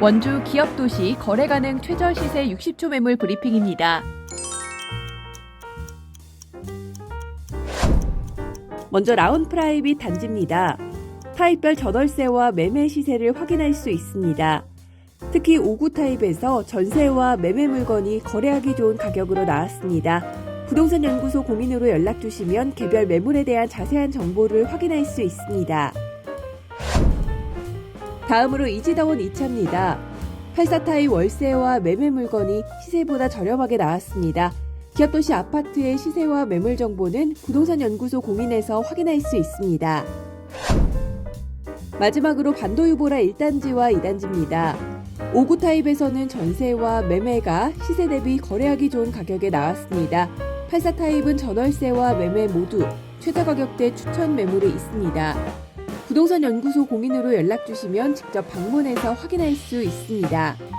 원주 기업도시 거래 가능 최저 시세 60초 매물 브리핑입니다. 먼저 라운 프라이빗 단지입니다. 타입별 전월세와 매매 시세를 확인할 수 있습니다. 특히 5구 타입에서 전세와 매매 물건이 거래하기 좋은 가격으로 나왔습니다. 부동산 연구소 공인으로 연락 주시면 개별 매물에 대한 자세한 정보를 확인할 수 있습니다. 다음으로 이지다원 2차입니다. 84 타입 월세와 매매 물건이 시세보다 저렴하게 나왔습니다. 기업도시 아파트의 시세와 매물 정보는 부동산 연구소 공인에서 확인할 수 있습니다. 마지막으로 반도 유보라 1단지와 2단지입니다. 5구 타입에서는 전세와 매매가 시세 대비 거래하기 좋은 가격에 나왔습니다. 84 타입은 전월세와 매매 모두 최저 가격대 추천 매물이 있습니다. 부동산 연구소 공인으로 연락 주시면 직접 방문해서 확인할 수 있습니다.